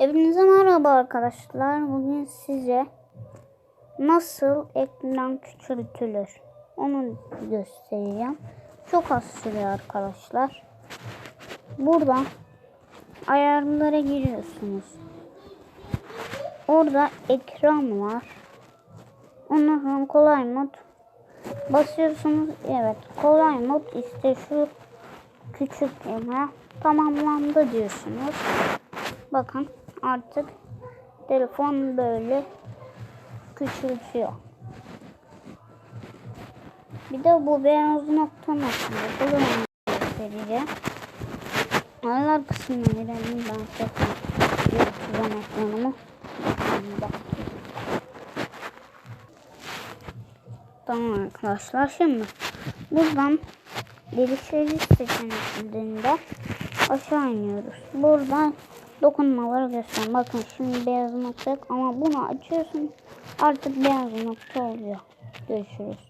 Hepinize merhaba arkadaşlar. Bugün size nasıl ekran küçültülür onu göstereceğim. Çok az sürüyor arkadaşlar. Buradan ayarlara giriyorsunuz. Orada ekran var. Sonra kolay mod basıyorsunuz. Evet kolay mod işte şu küçültme tamamlandı diyorsunuz. Bakın artık telefon böyle küçültüyor. Bir de bu beyaz nokta nasıl yapılır onu göstereceğim. Ayarlar kısmına girelim ben tekrar yapacağım ekranımı. Tamam arkadaşlar şimdi buradan geliştirici seçeneklerinde aşağı iniyoruz. Buradan dokunmaları göster. Bakın şimdi beyaz nokta ama bunu açıyorsun artık beyaz nokta oluyor. Görüşürüz.